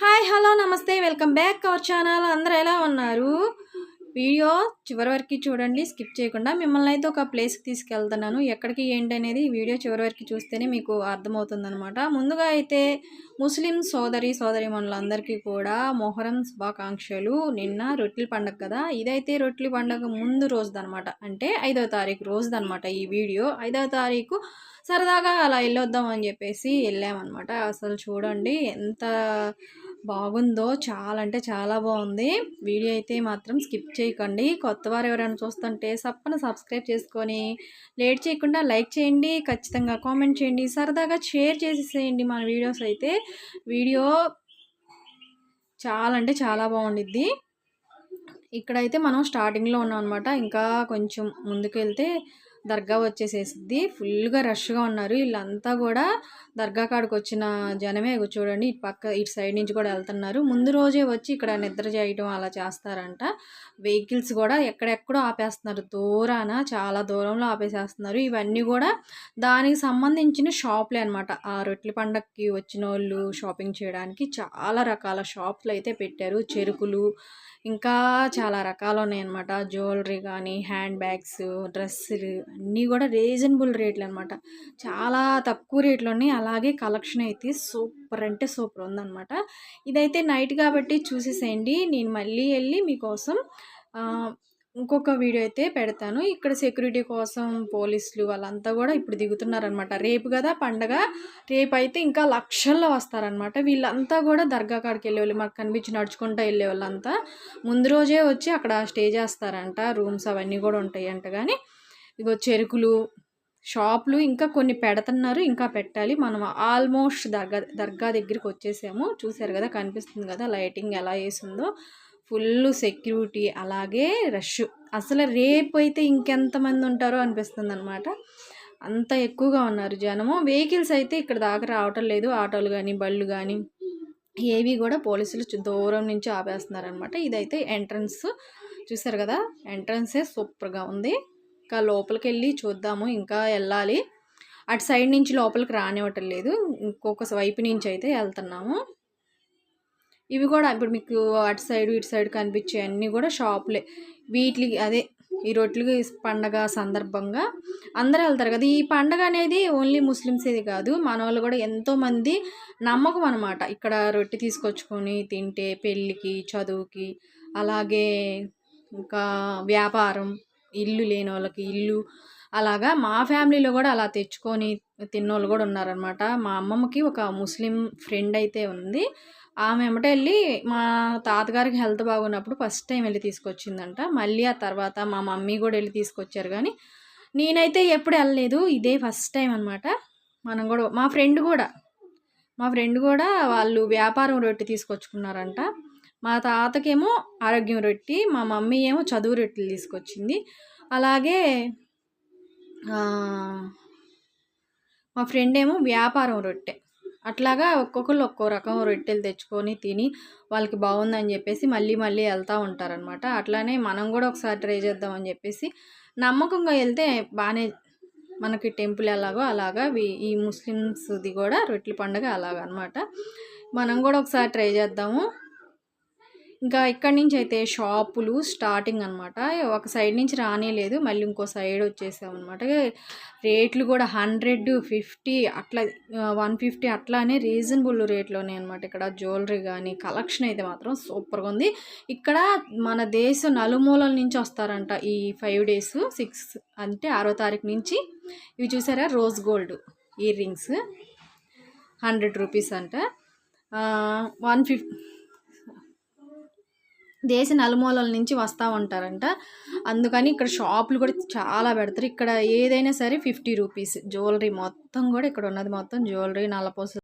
Hi hello నమస్తే welcome back our channel. అందరూ ఎలా ఉన్నారు? వీడియో చివరి వరకు చూడండి స్కిప్ చేయకుండా. మిమ్మల్ని అయితే ఒక ప్లేస్కి తీసుకెళ్తున్నాను. ఎక్కడికి ఏంటి అనేది వీడియో చివరి వరకు చూస్తేనే మీకు అర్థమవుతుందనమాట ముందుగా అయితే ముస్లిం సోదరి సోదరి మనులందరికీ కూడా మొహరం శుభాకాంక్షలు. నిన్న రొట్టెల పండగ కదా. ఇదైతే రొట్టెల పండగ ముందు రోజుదనమాట అంటే ఐదవ తారీఖు రోజుదనమాట ఈ వీడియో. ఐదవ తారీఖు సరదాగా అలా వెళ్ళొద్దాం అని చెప్పేసి వెళ్ళామన్నమాట. అసలు చూడండి ఎంత బాగుందో చాలా అంటే చాలా బాగుంది. వీడియో అయితే మాత్రం స్కిప్ చేయకండి. కొత్త వారు ఎవరైనా చూస్తుంటే సప్పన సబ్స్క్రైబ్ చేసుకొని లేట్ చేయకుండా లైక్ చేయండి ఖచ్చితంగా కామెంట్ చేయండి సరదాగా షేర్ చేసేసేయండి మన వీడియోస్ అయితే. వీడియో చాలా అంటే చాలా బాగుండిద్ది. ఇక్కడైతే మనం స్టార్టింగ్లో ఉన్నాం అనమాట ఇంకా కొంచెం ముందుకు వెళ్తే దర్గా వచ్చేసేసిద్ది ఫుల్గా రష్గా ఉన్నారు. వీళ్ళంతా కూడా దర్గా కాడికి వచ్చిన జనమే. చూడండి ఇటు పక్క ఇటు సైడ్ నుంచి కూడా వెళ్తున్నారు. ముందు రోజే వచ్చి ఇక్కడ నిద్ర చేయడం అలా చేస్తారంట. వెహికల్స్ కూడా ఎక్కడెక్కడో ఆపేస్తున్నారు. దూరాన చాలా దూరంలో ఆపేసేస్తున్నారు. ఇవన్నీ కూడా దానికి సంబంధించిన షాపులే అనమాట ఆ రొట్టెల పండగకి వచ్చిన వాళ్ళు షాపింగ్ చేయడానికి చాలా రకాల షాపులు అయితే పెట్టారు. చెరుకులు ఇంకా చాలా రకాలు ఉన్నాయన్నమాట. జ్యువెలరీ కానీ హ్యాండ్ బ్యాగ్స్ డ్రెస్సులు అన్నీ కూడా రీజనబుల్ రేట్లు అనమాట చాలా తక్కువ రేట్లు ఉన్నాయి అలాగే కలెక్షన్ అయితే సూపర్ అంటే సూపర్ ఉందన్నమాట ఇదైతే నైట్ కాబట్టి చూసేసేయండి. నేను మళ్ళీ వెళ్ళి మీకోసం ఇంకొక వీడియో అయితే పెడతాను. ఇక్కడ సెక్యూరిటీ కోసం పోలీసులు వాళ్ళంతా కూడా ఇప్పుడు దిగుతున్నారనమాట. రేపు కదా పండగ. రేపు అయితే ఇంకా లక్షల్లో వస్తారనమాట. వీళ్ళంతా కూడా దర్గా కాడికి వెళ్ళేవాళ్ళు మాకు కనిపించి నడుచుకుంటూ వెళ్ళే వాళ్ళంతా ముందు రోజే వచ్చి అక్కడ స్టే చేస్తారంట. రూమ్స్ అవన్నీ కూడా ఉంటాయి అంట కానీ ఇగో చెరుకులు షాపులు ఇంకా కొన్ని పెడుతున్నారు ఇంకా పెట్టాలి. మనం ఆల్మోస్ట్ దర్గా దర్గా దగ్గరికి వచ్చేసాము. చూసారు కదా కనిపిస్తుంది కదా లైటింగ్ ఎలా వేసిందో. ఫుల్ సెక్యూరిటీ అలాగే రష్. అసలు రేపు అయితే ఇంకెంతమంది ఉంటారో అనిపిస్తుంది అనమాట అంత ఎక్కువగా ఉన్నారు జనము. వెహికల్స్ అయితే ఇక్కడ దాకా రావటం లేదు. ఆటోలు కానీ బళ్ళు కానీ ఏవి కూడా పోలీసులు దూరం నుంచి ఆపేస్తున్నారనమాట ఇదైతే ఎంట్రన్స్. చూసారు కదా ఎంట్రన్సే సూపర్గా ఉంది. ఇంకా లోపలికి వెళ్ళి చూద్దాము ఇంకా వెళ్ళాలి. అటు సైడ్ నుంచి లోపలికి రానివ్వటం లేదు ఇంకొక వైపు నుంచి అయితే వెళ్తున్నాము. ఇవి కూడా ఇప్పుడు మీకు అటు సైడ్ ఇటు సైడ్ కనిపించే అన్నీ కూడా షాపులే. వీటికి అదే ఈ రొట్టెలు పండగ సందర్భంగా అందరూ వెళ్తారు కదా. ఈ పండగ అనేది ఓన్లీ ముస్లిమ్సేది కాదు. మన వాళ్ళు కూడా ఎంతోమంది నమ్మకం అనమాట ఇక్కడ రొట్టె తీసుకొచ్చుకొని తింటే పెళ్ళికి చదువుకి అలాగే ఇంకా వ్యాపారం ఇల్లు లేని వాళ్ళకి ఇల్లు అలాగా మా ఫ్యామిలీలో కూడా అలా తెచ్చుకొని తిన్నోళ్ళు కూడా ఉన్నారనమాట మా అమ్మమ్మకి ఒక ముస్లిం ఫ్రెండ్ అయితే ఉంది. ఆమె ఎమ్మట వెళ్ళి మా తాతగారికి హెల్త్ బాగున్నప్పుడు ఫస్ట్ టైం వెళ్ళి తీసుకొచ్చిందంట. మళ్ళీ ఆ తర్వాత మా మమ్మీ కూడా వెళ్ళి తీసుకొచ్చారు కానీ నేనైతే ఎప్పుడు వెళ్ళలేదు. ఇదే ఫస్ట్ టైం అనమాట మనం కూడా మా ఫ్రెండ్ కూడా మా ఫ్రెండ్ కూడా వాళ్ళు వ్యాపారం రొట్టె తీసుకొచ్చుకున్నారంట. మా తాతకేమో ఆరోగ్యం రొట్టి మా మమ్మీ ఏమో చదువు రొట్టెలు తీసుకొచ్చింది. అలాగే మా ఫ్రెండ్ ఏమో వ్యాపారం రొట్టె. అట్లాగా ఒక్కొక్కరు ఒక్కో రకం రొట్టెలు తెచ్చుకొని తిని వాళ్ళకి బాగుందని చెప్పేసి మళ్ళీ మళ్ళీ వెళ్తూ ఉంటారనమాట అట్లానే మనం కూడా ఒకసారి ట్రై చేద్దామని చెప్పేసి నమ్మకంగా వెళ్తే బాగానే మనకి టెంపుల్ ఎలాగో అలాగా ఈ ముస్లిమ్స్ది కూడా రొట్టెల పండుగ అలాగనమాట మనం కూడా ఒకసారి ట్రై చేద్దాము. ఇంకా ఇక్కడి నుంచి అయితే షాపులు స్టార్టింగ్ అనమాట ఒక సైడ్ నుంచి రానేలేదు. మళ్ళీ ఇంకో సైడ్ వచ్చేసామన్నమాట రేట్లు కూడా హండ్రెడ్ ఫిఫ్టీ అట్లా వన్ ఫిఫ్టీ అట్లానే రీజనబుల్ రేట్లోనే అనమాట ఇక్కడ జ్యువెలరీ కానీ కలెక్షన్ అయితే మాత్రం సూపర్గా ఉంది. ఇక్కడ మన దేశం నలుమూలల నుంచి వస్తారంట ఈ ఫైవ్ డేస్ సిక్స్ అంటే ఆరో తారీఖు నుంచి. ఇవి చూసారా? Rose gold ear rings. Hundred rupees అంట. వన్ ఫిఫ్టీ దేశ నలుమూలల నుంచి వస్తూ ఉంటారంట. అందుకని ఇక్కడ షాపులు కూడా చాలా పెడతారు. ఇక్కడ ఏదైనా సరే ఫిఫ్టీ రూపీస్. జ్యువెలరీ మొత్తం కూడా ఇక్కడ ఉన్నది. మొత్తం జ్యువెలరీ నల్లపూస